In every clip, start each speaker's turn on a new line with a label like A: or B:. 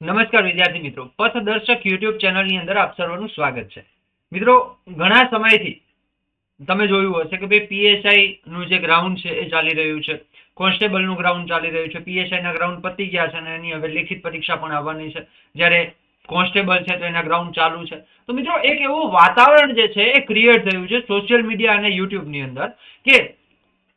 A: નમસ્કાર વિદ્યાર્થી મિત્રો. પથદર્શક યુટ્યુબ ચેનલની અંદર આપ સર્વનું સ્વાગત છે. મિત્રો, ઘણા સમયથી તમે જોયું હશે કે ભાઈ પીએસઆઈ નું જે ગ્રાઉન્ડ છે એ ચાલી રહ્યું છે. કોન્સ્ટેબલનું ગ્રાઉન્ડ ચાલી રહ્યું છે. પીએસઆઈ ના ગ્રાઉન્ડ પતી ગયા છે અને એની હવે લેખિત પરીક્ષા પણ આવવાની છે. જ્યારે કોન્સ્ટેબલ છે તો એના ગ્રાઉન્ડ ચાલુ છે. તો મિત્રો, એક એવું વાતાવરણ જે છે એ ક્રિએટ થયું છે સોશિયલ મીડિયા અને યુટ્યુબની અંદર કે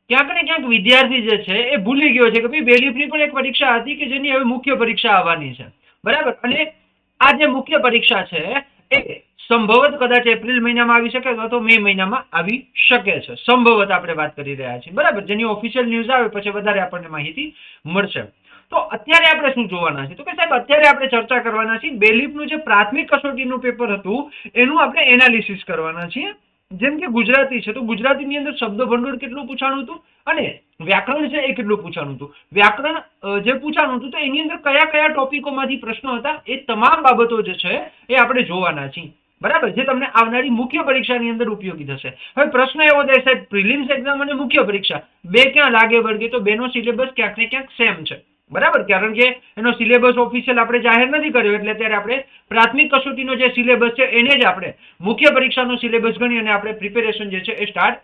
A: ક્યાંક ને ક્યાંક વિદ્યાર્થી જે છે એ ભૂલી ગયો છે કે ભાઈ બેલીફની પણ એક પરીક્ષા હતી કે જેની હવે મુખ્ય પરીક્ષા આવવાની છે. બરાબર? અને આ જે મુખ્ય પરીક્ષા છે, એ સંભવત કદાચ એપ્રિલ મહિનામાં આવી શકે, અથવા તો મે મહિનામાં આવી શકે છે. સંભવત આપણે વાત કરી રહ્યા છીએ. બરાબર? જેની ઓફિશિયલ ન્યૂઝ આવે, પછી વધારે આપણને માહિતી મળશે. તો અત્યારે આપણે શું જોવાના છે તો કે સાહેબ, અત્યારે આપણે ચર્ચા કરવાના છીએ બેલીફનું જે પ્રાથમિક કસોટીનું પેપર હતું, એનું આપણે એનાલિસિસ કરવાના છીએ. જેમ કે ગુજરાતી છે. તો ગુજરાતીની અંદર શબ્દ ભંડોળ કેટલું પૂછાણું હતું? અને વ્યાકરણ છે એ કેટલું પૂછવાનું હતું? વ્યાકરણ જે પૂછવાનું હતું તો એની અંદર કયા કયા ટોપિકોમાંથી પ્રશ્નો હતા એ તમામ બાબતો જે છે એ આપણે જોવાના છીએ. બરાબર? જે તમને આવનારી મુખ્ય પરીક્ષાની અંદર ઉપયોગી થશે. હવે પ્રશ્ન એવો થાય સાહેબ, પ્રિલિમ્સ એક્ઝામ અને મુખ્ય પરીક્ષા. બે ક્યાં લાગે વળગે તો બેનો સિલેબસ ક્યાંક ને ક્યાંક સેમ છે. બરાબર? કારણ કે એનો સિલેબસ ઓફિશિયલ આપણે જાહેર નથી કર્યો, એટલે ત્યારે આપણે પ્રાથમિક કસોટીનો જે સિલેબસ છે એને જ આપણે મુખ્ય પરીક્ષાનો સિલેબસ ગણી અને આપણે પ્રિપેરેશન જે છે એ સ્ટાર્ટ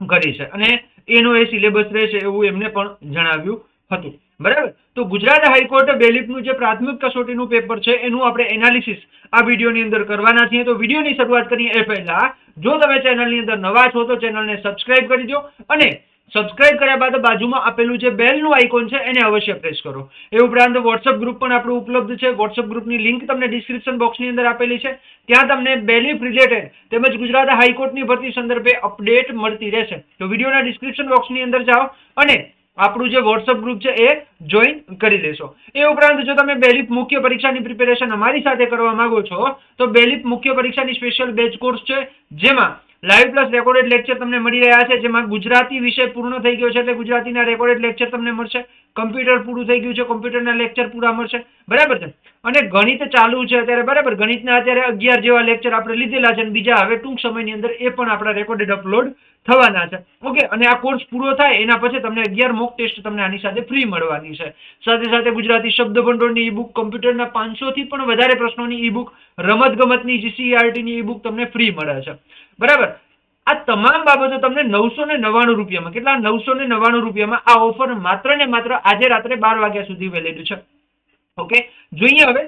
A: કરી છે. અને એનો એ સિલેબસ રહેશે એવું એમને પણ જણાવ્યું હતું. બરાબર? તો ગુજરાત હાઈકોર્ટ બેલીફનું જે પ્રાથમિક કસોટીનું પેપર છે, એનું આપણે એનાલિસિસ આ વિડીયોની અંદર કરવાના છીએ. તો વિડીયોની શરૂઆત કરીએ એ પહેલા. જો તમે ચેનલની અંદર નવા છો તો ચેનલને સબસ્ક્રાઇબ કરી દો અને સબસ્ક્રાઇબ કર્યા બાદ બાજુમાં આપેલું જે બેલનું આઇકોન છે, એને અવશ્ય પ્રેસ કરો. એ ઉપરાંત વોટ્સઅપ ગ્રુપ પણ આપણું ઉપલબ્ધ છે. વોટ્સઅપ ગ્રુપની લિંક તમને ડિસ્ક્રિપ્શન બોક્સની અંદર આપેલી છે. ત્યાં તમને બેલીફ રિલેટેડ તેમજ ગુજરાત હાઈકોર્ટની ભરતી સંદર્ભે અપડેટ મળતી રહેશે. તો વિડીયોના ડિસ્ક્રિપ્શન બોક્સની અંદર જાઓ અને આપણું જે વોટ્સઅપ ગ્રુપ છે એ જોઈન કરી લેશો. એ ઉપરાંત જો તમે બેલીફ મુખ્ય પરીક્ષાની પ્રિપેરેશન અમારી સાથે કરવા માંગો છો, તો બેલીફ મુખ્ય પરીક્ષાની સ્પેશિયલ બેચ કોર્સ છે, જેમાં લાઈવ પ્લસ રેકોર્ડેડ લેક્ચર તમને મળી રહ્યા છે, જેમાં ગુજરાતી વિષય પૂર્ણ થઈ ગયો છે, એટલે ગુજરાતીના રેકોર્ડેડ લેક્ચર તમને મળશે. કમ્પ્યુટર પૂરું થઈ ગયું છે, કમ્પ્યુટરના લેક્ચર પૂરા મળશે. બરાબર છે? અને ગણિત ચાલુ છે અત્યારે, બરાબર? ગણિતના અત્યારે અગિયાર જેવા લેક્ચર આપણે લીધેલા છે અને બીજા હવે ટૂંક સમયની અંદર એ પણ આપણા રેકોર્ડેડ અપલોડ થવાના છે. ઓકે અને આ કોર્સ પૂરો થાય, એના પછી તમને અગિયાર મોક ટેસ્ટ તમને આની સાથે ફ્રી મળવાની છે. સાથે સાથે ગુજરાતી શબ્દ ભંડોળની ઈ બુક કમ્પ્યુટરના પાંચસો થી પણ વધારે પ્રશ્નોની ઈ બુક રમત ગમતની જીસીઆરટીની ઈ બુક તમને ફ્રી મળે છે. બરાબર? આ તમામ બાબતો તમને નવસો ને નવ્વાણું રૂપિયામાં, કેટલા નવસો ને નવ્વાણું રૂપિયામાં આ ઓફર માત્ર ને માત્ર આજે રાત્રે બાર વાગ્યા સુધી વેલિડ છે. ઓકે જોઈએ હવે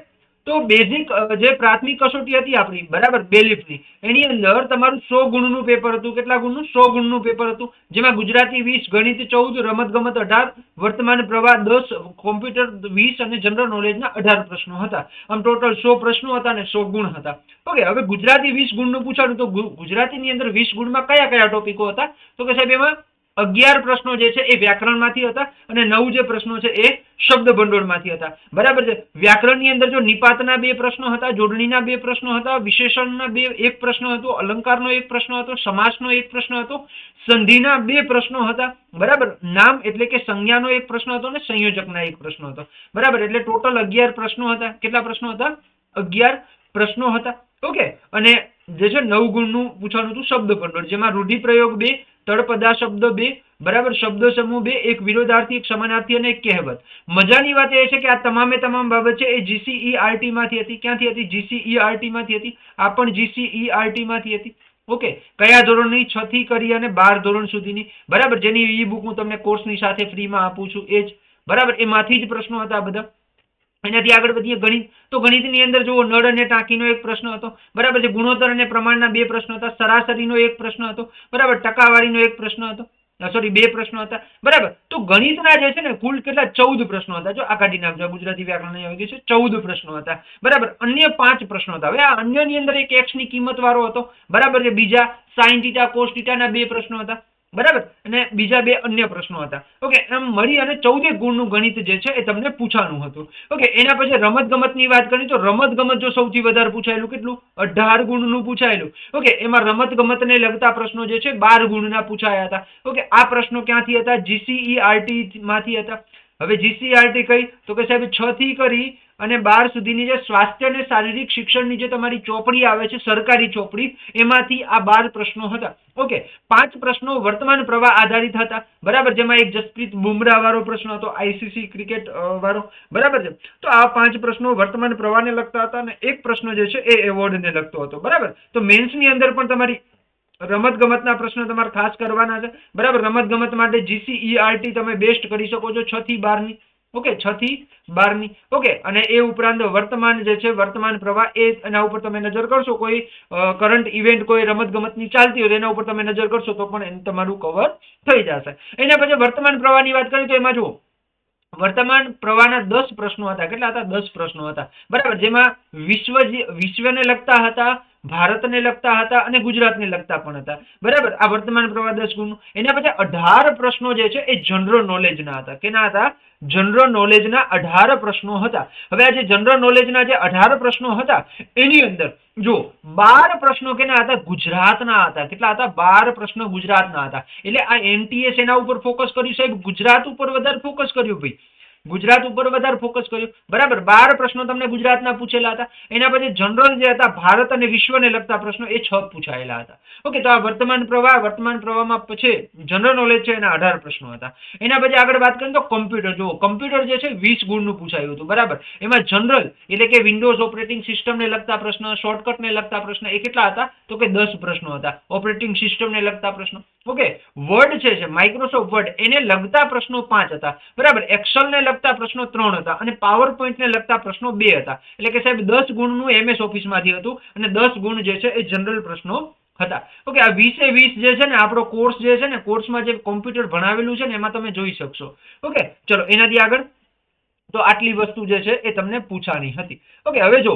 A: તો બેઝિક જે પ્રાથમિક કસોટી હતી આપણી, બરાબર બેલીફની એની અંદર તમારું સો ગુણનું પેપર હતું. કેટલા ગુણનું? સો ગુણનું પેપર હતું. જેમાં ગુજરાતી વીસ, ગણિત ચૌદ રમત ગમત અઢાર, વર્તમાન પ્રવાહ દસ કોમ્પ્યુટર વીસ અને જનરલ નોલેજના અઢાર પ્રશ્નો હતા. આમ ટોટલ સો પ્રશ્નો હતા અને સો ગુણ હતા. ઓકે, હવે ગુજરાતી વીસ ગુણનું પૂછાડું, તો ગુજરાતીની અંદર વીસ ગુણમાં કયા કયા ટોપિકો હતા? તો કે સાહેબ, એમાં અગિયાર પ્રશ્નો જે છે એ વ્યાકરણમાંથી હતા અને નવ જે પ્રશ્નો છે એ શબ્દ ભંડોળમાંથી હતા. બરાબર છે? વ્યાકરણની અંદર જો નિપાતના બે પ્રશ્નો હતા, જોડણીના બે પ્રશ્નો હતા, વિશેષણના બે એક પ્રશ્ન હતો, અલંકારનો એક પ્રશ્ન હતો, સમાસનો એક પ્રશ્ન હતો, સંધિના બે પ્રશ્નો હતા. બરાબર? નામ એટલે કે સંજ્ઞાનો એક પ્રશ્ન હતો અને સંયોજકના એક પ્રશ્ન હતો. બરાબર? એટલે ટોટલ અગિયાર પ્રશ્નો હતા. કેટલા પ્રશ્નો હતા? અગિયાર પ્રશ્નો હતા. ઓકે? અને જે છે નવ ગુણનું પૂછવાનું હતું શબ્દ ભંડોળ જેમાં રૂઢિપ્રયોગ બે તળપદા શબ્દો બે, બરાબર? શબ્દો સમૂહ બે, એક વિરોધાર્થી, એક સમાનાર્થી અને એક કહેવત. મજાની વાત એ છે કે આ તમામે તમામ બાબત છે એ જીસીઈઆરટી માંથી હતી. ક્યાંથી હતી? જીસીઈઆરટી માંથી હતી. આ પણ જીસીઈઆરટી માંથી હતી. ઓકે. કયા ધોરણની? છ થી કરી અને બાર ધોરણ સુધીની. બરાબર? જેની ઈ બુક હું તમને કોર્સની સાથે ફ્રીમાં આપું છું. એ જ. બરાબર? એમાંથી જ પ્રશ્નો હતા બધા. એનાથી આગળ વધીએ ગણિત. તો ગણિતની અંદર જુઓ, નળ અને ટાંકીનો એક પ્રશ્ન હતો. બરાબર છે, ગુણોત્તર અને પ્રમાણના બે પ્રશ્નો હતા. સરાસરીનો એક પ્રશ્ન હતો. બરાબર, ટકાવારીનો એક પ્રશ્ન હતો. સોરી બે પ્રશ્નો હતા. બરાબર, તો ગણિતના જે છે ને, કુલ કેટલા? ચૌદ પ્રશ્નો હતા. જો આ કાઢી નાખજો ગુજરાતી વ્યાકરણ આવી ગયું છે. ચૌદ પ્રશ્નો હતા. બરાબર, અન્ય પાંચ પ્રશ્નો હતા. હવે આ અન્યની અંદર એક એક્સની કિંમત વાળો હતો. બરાબર છે, બીજા સાઇન ટીટા કોસ ટીટાના બે પ્રશ્નો હતા. બરાબર? અને બીજા બે અન્ય પ્રશ્નો હતા. ઓકે એમ મળી અને ચૌદે ગુણનું ગણિત જે છે એ તમને પૂછાનું હતું. ઓકે, એના પછી રમત ગમતની વાત કરી, તો રમત ગમત જો સૌથી વધારે પૂછાયેલું કેટલું? અઢાર ગુણનું પૂછાયેલું. ઓકે, એમાં રમત ગમતને લગતા પ્રશ્નો જે છે બાર ગુણના પૂછાયા હતા. ઓકે, આ પ્રશ્નો ક્યાંથી હતા? જીસીઈ આરટી માંથી હતા. હવે જીસીઆરટી કઈ તો કે સાહેબ, છ થી કરી અને બાર સુધીની જે સ્વાસ્થ્ય અને શારીરિક શિક્ષણની જે તમારી ચોપડી આવે છે, સરકારી ચોપડી, એમાંથી આ બાર પ્રશ્નો હતા. ઓકે, પાંચ પ્રશ્નો વર્તમાન પ્રવાહ આધારિત હતા. બરાબર જેમાં એક જસપ્રીત બુમરાહ વાળો પ્રશ્ન હતો આઈસીસી ક્રિકેટ વાળો. બરાબર છે? તો આ પાંચ પ્રશ્નો વર્તમાન પ્રવાહને લગતા હતા અને એક પ્રશ્ન જે છે, એ એવોર્ડને લગતો હતો. બરાબર? તો મેન્સની અંદર પણ તમારી રમત ગમતના પ્રશ્નો તમારે ખાસ કરવાના છે. બરાબર? રમત ગમત માટે જીસીઈઆરટી તમે બેસ્ટ કરી શકો છો છ થી બારની. ઓકે? છ થી બારની. ઓકે? અને એ ઉપરાંત વર્તમાન જે છે, વર્તમાન પ્રવાહ, એ એના ઉપર તમે નજર કરશો. કોઈ કરંટ ઇવેન્ટ કોઈ રમત ગમતની ચાલતી હોય એના ઉપર તમે નજર કરશો તો પણ તમારું કવર થઈ જશે. એના પછી વર્તમાન પ્રવાહની વાત કરીએ તો એમાં જુઓ. વર્તમાન પ્રવાહના દસ પ્રશ્નો હતા. કેટલા હતા? દસ પ્રશ્નો હતા. બરાબર? જેમાં વિશ્વ વિશ્વને લગતા હતા ભારતને લગતા હતા અને ગુજરાતને લગતા પણ હતા. બરાબર? આ વર્તમાન પ્રવાહ દસ ગુણનું એના પછી અઢાર પ્રશ્નો જે છે એ જનરલ નોલેજના હતા. કેના હતા? જનરલ નોલેજના અઢાર પ્રશ્નો હતા. હવે આ જે જનરલ નોલેજના જે અઢાર પ્રશ્નો હતા, એની અંદર જો બાર પ્રશ્નો કેના હતા? ગુજરાતના હતા. કેટલા હતા? બાર પ્રશ્નો ગુજરાતના હતા. એટલે આ એનટીએસ એના ઉપર ફોકસ કર્યું સાહેબ. ગુજરાત ઉપર વધારે ફોકસ કર્યું ભાઈ. ગુજરાત ઉપર વધારે ફોકસ કર્યું. બરાબર? બાર પ્રશ્નો તમને ગુજરાતના પૂછેલા હતા. એના પછી જનરલ જે હતા, ભારત અને વિશ્વને લગતા પ્રશ્નો એ છ પૂછાયેલા હતા. ઓકે તો આ વર્તમાન પ્રવાહ, વર્તમાન પ્રવાહમાં પછી જનરલ નોલેજ છે એના અઢાર પ્રશ્નો હતા. એના પછી આગળ વાત કરીએ તો કમ્પ્યુટર જુઓ કમ્પ્યુટર જે છે, વીસ ગુણનું પૂછાયું હતું. બરાબર? એમાં જનરલ એટલે કે વિન્ડોઝ ઓપરેટિંગ સિસ્ટમને લગતા પ્રશ્ન શોર્ટકટને લગતા પ્રશ્ન એ કેટલા હતા? તો કે દસ પ્રશ્નો હતા. ઓપરેટિંગ સિસ્ટમને લગતા પ્રશ્નો. ઓકે વર્ડ છે માઇક્રોસોફ્ટ વર્ડ એને લગતા પ્રશ્નો પાંચ હતા. બરાબર? એક્સેલને લગતા પ્રશ્નો ત્રણ હતા અને પાવર પોઈન્ટને લગતા પ્રશ્નો બે હતા. એટલે કે સાહેબ, દસ ગુણનું એમએસ ઓફિસમાંથી હતું અને દસ ગુણ જે છે એ જનરલ પ્રશ્નો હતા. ઓકે આ વીસે વીસ જે છે ને, આપણો કોર્સ જે છે ને કોર્સમાં જે કોમ્પ્યુટર ભણાવેલું છે ને, એમાં તમે જોઈ શકશો. ઓકે ચલો, એનાથી આગળ. તો આટલી વસ્તુ જે છે એ તમને પૂછાની હતી. ઓકે હવે જો,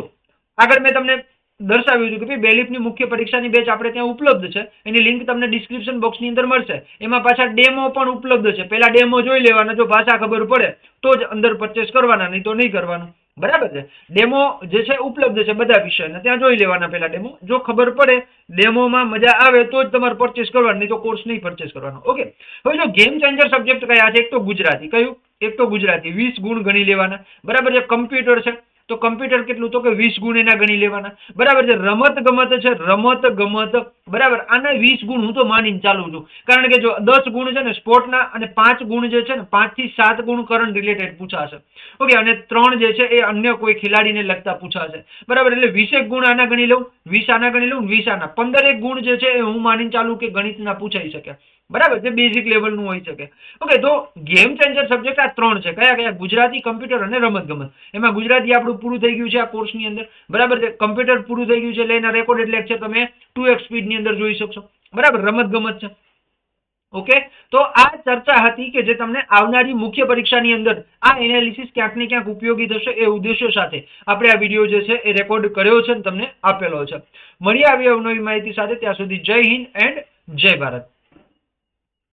A: આગળ મેં તમને દર્શાવ્યું હતું કે ભાઈ બેલીફની મુખ્ય પરીક્ષાની બેચ આપણે ત્યાં ઉપલબ્ધ છે. એની લિંક તમને ડિસ્ક્રિપ્શન બોક્સની અંદર મળશે. એમાં પાછા ડેમો પણ ઉપલબ્ધ છે. પહેલા ડેમો જોઈ લેવાના, જો ભાષા ખબર પડે, તો જ અંદર પરચેસ કરવાના, નહીં તો નહીં કરવાનું. બરાબર છે? ડેમો જે છે, ઉપલબ્ધ છે બધા વિષયના. ત્યાં જોઈ લેવાના પહેલા ડેમો જો ખબર પડે ડેમોમાં મજા આવે, તો જ તમારે પરચેસ કરવાનું, નહીં તો કોર્સ નહીં પરચેસ કરવાનો. ઓકે હવે જો ગેમ ચેન્જર સબ્જેક્ટ કયા છે? એક તો ગુજરાતી. કયું? એક તો ગુજરાતી. વીસ ગુણ ગણી લેવાના. બરાબર છે? કમ્પ્યુટર છે. તો કમ્પ્યુટર કેટલું તો કે વીસ ગુણ એના ગણી લેવાના. બરાબર છે? રમત ગમત છે, રમત ગમત. બરાબર? આના વીસ ગુણ હું તો માનીને ચાલુ છું. કારણ કે જો દસ ગુણ છે ને સ્પોર્ટના અને પાંચ ગુણ જે છે ને પાંચથી સાત ગુણ કરંટ રિલેટેડ પૂછાશે. ઓકે, અને ત્રણ જે છે એ અન્ય કોઈ ખેલાડીને લગતા પૂછાશે. બરાબર? એટલે વીસેક ગુણ આના ગણી લઉં, વીસ આના ગણી લઉં વીસ આના. પંદરેક ગુણ જે છે એ હું માનીને ચાલુ કે ગણિતના પૂછાઈ શકે. બરાબર? જે બેઝિક લેવલનું હોઈ શકે. ઓકે તો ગેમ ચેન્જર સબ્જેક્ટ આ ત્રણ છે. કયા કયા? ગુજરાતી કમ્પ્યુટર અને રમત ગમત એમાં ગુજરાતી આપણું પૂરું થઈ ગયું છે આ કોર્સની અંદર. બરાબર છે? કમ્પ્યુટર પૂરું થઈ ગયું છે એટલે એના રેકોર્ડેડ લેક્ચર તમે ટુ એક્સ સ્પીડની અંદર જોઈ શકશો. બરાબર? રમત ગમત છે. ઓકે તો આ ચર્ચા હતી કે જે તમને આવનારી મુખ્ય પરીક્ષાની અંદર આ એનાલિસિસ ક્યાંક ને ક્યાંક ઉપયોગી થશે એ ઉદ્દેશ્ય સાથે આપણે આ વીડિયો જે છે એ રેકોર્ડ કર્યો છે અને તમને આપેલો છે. મળીએ આવી અવનવી માહિતી સાથે. ત્યાં સુધી જય હિન્દ એન્ડ જય ભારત.